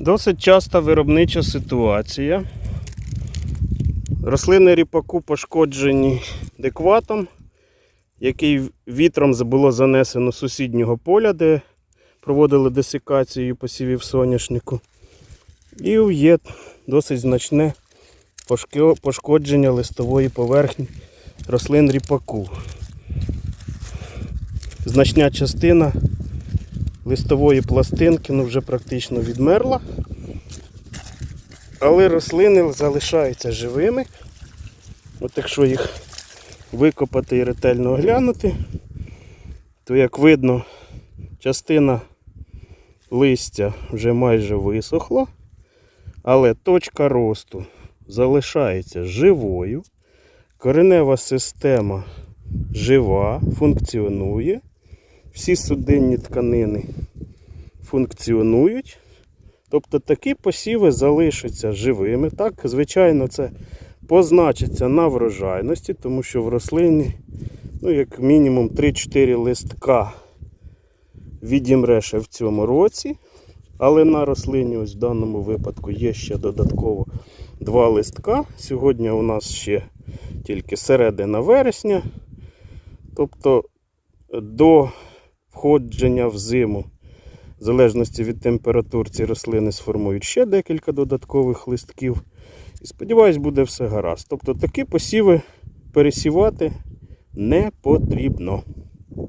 Досить часта виробнича ситуація. Рослини ріпаку пошкоджені декватом, який вітром було занесено з сусіднього поля, де проводили десикацію посівів соняшнику. І є досить значне пошкодження листової поверхні рослин ріпаку. Значна частина листової пластинки ну, вже практично відмерла. Але рослини залишаються живими. От якщо їх викопати і ретельно оглянути, то як видно, частина листя вже майже висохла, але точка росту залишається живою. Коренева система жива, функціонує. Всі судинні тканини функціонують. Тобто такі посіви залишаться живими. Так, звичайно, це позначиться на врожайності, тому що в рослині, ну, як мінімум 3-4 листка відімре ще в цьому році. Але на рослині, ось в даному випадку, є ще додатково два листка. Сьогодні у нас ще тільки середина вересня. Тобто до входження в зиму, в залежності від температур, ці рослини сформують ще декілька додаткових листків. І сподіваюсь, буде все гаразд. Тобто такі посіви пересівати не потрібно.